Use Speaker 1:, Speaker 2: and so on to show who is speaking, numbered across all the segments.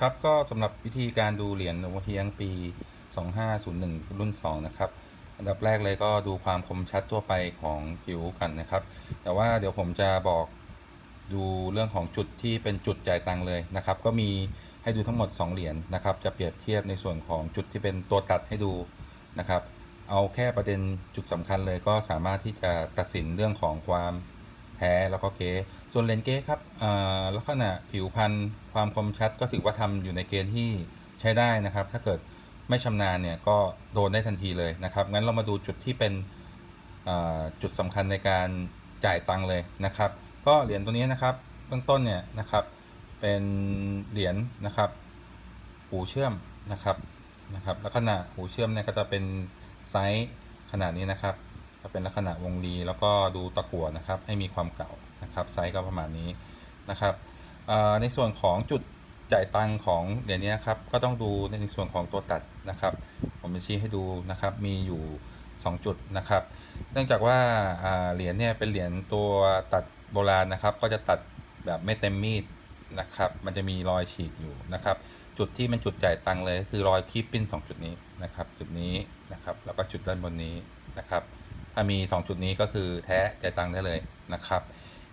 Speaker 1: ครับก็สำหรับวิธีการดูเหรียญหลวงพ่อเทียงปี 2501 รุ่น 2 นะครับ อันดับแรกเลยก็ดูความคมชัดทั่วไปของผิวกันนะครับ แต่ว่าเดี๋ยวผมจะบอกดูเรื่องของจุดที่เป็นจุดจ่ายตังเลยนะครับ ก็มีให้ดูทั้งหมด 2 เหรียญนะครับ จะเปรียบเทียบในส่วนของจุดที่เป็นตัวตัดให้ดูนะครับ เอาแค่ประเด็นจุดสำคัญเลยก็สามารถที่จะตัดสินเรื่องของความ แท้แล้วก็เก๊ส่วนเลนเก๊ครับอ่าลักษณะผิวพันธ์ความคมชัดก็ถือว่าทำอยู่ในเกณฑ์ที่ใช้ได้นะครับ ถ้าเกิดไม่ชำนาญเนี่ยก็โดนได้ทันทีเลยนะครับงั้นเรามาดูจุดที่เป็นอ่าจุดสำคัญในการจ่ายตังค์เลยนะครับ ก็เหรียญตัวนี้นะครับเบื้องต้นเนี่ยนะครับเป็นเหรียญนะครับ หูเชื่อมนะครับนะครับลักษณะหูเชื่อมเนี่ยก็จะเป็นไซส์ขนาดนี้นะครับ็เป็นลักษณะวงรีแล้วก็ดูตะกั่วนะครับ ให้มีความเก่านะครับไซส์ก็ประมาณนี้นะครับในส่วนของจุดจ่ายตังของเหรียญนี้ครับก็ต้องดูในส่วนของตัวตัดนะครับ ผมจะชี้ให้ดูนะครับมีอยู่ 2 จุดนะครับ เนื่องจากว่าเหรียญเนี่ยเป็นเหรียญตัวตัดโบราณนะครับ ก็จะตัดแบบไม่เต็มมีดนะครับ มันจะมีรอยฉีกอยู่นะครับ จุดที่เป็นจุดจ่ายตังเลย คือรอยคีบปิ้น2 จุดนี้นะครับ จุดนี้นะครับแล้วก็จุดด้านบนนี้นะครับ ถ้ามี 2 จุดนี้ก็คือแท้จ่ายตังค์ได้เลยนะครับ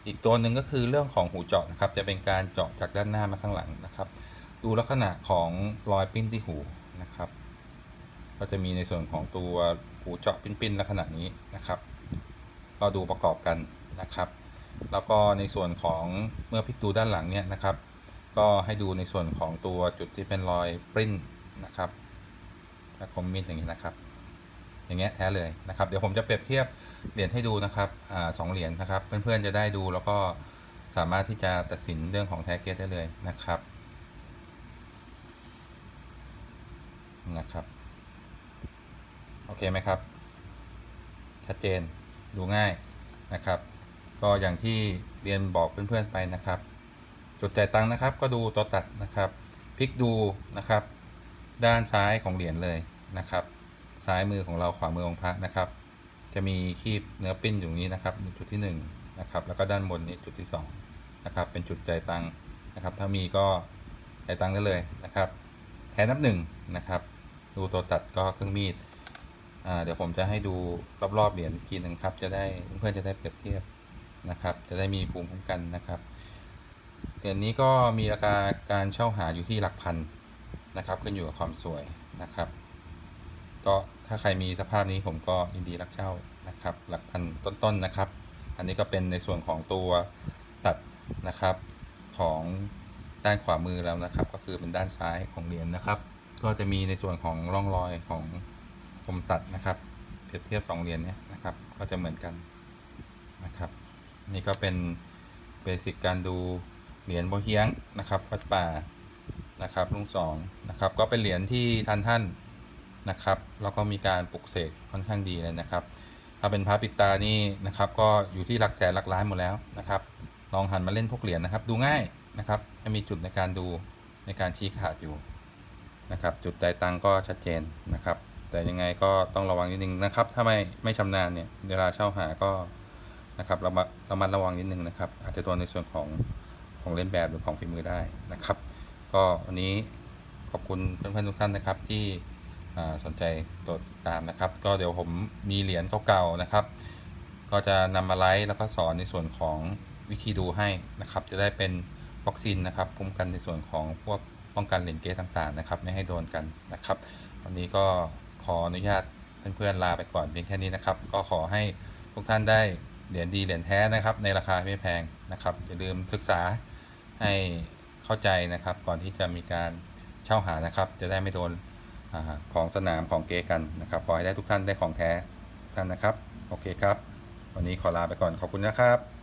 Speaker 1: อีกตัวหนึ่งก็คือเรื่องของหูเจาะนะครับ จะเป็นการเจาะจากด้านหน้ามาข้างหลังนะครับ ดูลักษณะของรอยปิ้นที่หูนะครับ ก็จะมีในส่วนของตัวหูเจาะปิ้นๆลักษณะนี้นะครับก็ดูประกอบกันนะครับ แล้วก็ในส่วนของเมื่อพลิกดูด้านหลังเนี่ยนะครับ ก็ให้ดูในส่วนของตัวจุดที่เป็นรอยปริ้นนะครับถ้าคมมีดอย่างนี้นะครับ อย่างเงี้ยแท้เลยนะครับเดี๋ยวผมจะเปรียบเทียบเหรียญให้ดูนะครับอ่าสองเหรียญนะครับเพื่อนๆจะได้ดูแล้วก็สามารถที่จะตัดสินเรื่องของแท้เกตได้เลยนะครับนะครับโอเคไหมครับชัดเจนดูง่ายนะครับ ก็อย่างที่เรียนบอกเพื่อนๆไปนะครับ จุดจ่ายตังค์นะครับก็ดูตัวตัดนะครับพลิกดูนะครับ ด้านซ้ายของเหรียญเลยนะครับ ซ้ายมือของเราขวามือของพระนะครับ จะมีคีบเนื้อปิ้นอยู่นี้นะครับจุดที่1นงนะครับแล้วก็ด้านบนนี้จุดที่2นะครับเป็นจุดใจตังนะครับ ถ้ามีก็ใจตังได้เลยนะครับ แทนนับหนึ่งนะครับดูตัวตัดก็เครื่องมีดอ่าเดี๋ยวผมจะให้ดูรอบๆเหรียญอีกทีหนึ่งครับ จะได้เพื่อนจะได้เปรียบเทียบนะครับ จะได้มีภูมิคุ้มกันนะครับเหรียญนี้ก็มีราคาการเช่าหาอยู่ที่หลักพันนะครับ ขึ้นอยู่กับความสวยนะครับ ก็ถ้าใครมีสภาพนี้ผมก็ยินดีรับเช่านะครับ หลักพันต้นๆนะครับ อันนี้ก็เป็นในส่วนของตัวตัดนะครับของด้านขวามือแล้วนะครับ ก็คือเป็นด้านซ้ายของเหรียญนะครับ ก็จะมีในส่วนของร่องรอยของคมตัดนะครับเปรียบเทียบสองเหรียญเนี้ยนะครับ ก็จะเหมือนกันนะครับ นี่ก็เป็นเบสิกการดูเหรียญโบเฮียงนะครับวัดป่านะครับลุงสองนะครับ ก็เป็นเหรียญที่ทันท่าน นะครับ แล้วก็มีการปลุกเสกค่อนข้างดีเลยนะครับ ถ้าเป็นพระปิดตานี่นะครับ ก็อยู่ที่หลักแสนหลักล้านหมดแล้วนะครับ ลองหันมาเล่นพวกเหรียญนะครับ ดูง่ายนะครับมีจุดในการดูในการชี้ขาดอยู่นะครับ จุดใจตังก็ชัดเจนนะครับ แต่ยังไงก็ต้องระวังนิดนึงนะครับ ถ้าไม่ไม่ชำนาญเนี่ยเวลาเช่าหาก็นะครับระมัดระมัดระวังนิดนึงนะครับ อาจจะโดนในส่วนของของเล่นแบบหรือของฝีมือได้นะครับ ก็วันนี้ขอบคุณเพื่อนๆทุกท่านนะครับที่ สนใจตดตามนะครับ ก็เดี๋ยวผมมีเหรียญเก่าๆนะครับ ก็จะนำมาไลฟ์แล้วก็สอนในส่วนของวิธีดูให้นะครับ จะได้เป็นวัคซีนนะครับป้องกันในส่วนของพวกป้องกันเหรียญเกตต่างๆนะครับ ไม่ให้โดนกันนะครับ วันนี้ก็ขออนุญาตเพื่อนๆลาไปก่อนเพียงแค่นี้นะครับ ก็ขอให้ทุกท่านได้เหรียญดีเหรียญแท้นะครับ ในราคาไม่แพงนะครับอย่าลืมศึกษาให้เข้าใจนะครับ ก่อนที่จะมีการเช่าหานะครับ จะได้ไม่โดน ของสนามของเก๊กันนะครับ ขอให้ได้ทุกท่านได้ของแท้ทุกท่านนะครับ โอเคครับ วันนี้ขอลาไปก่อนขอบคุณนะครับ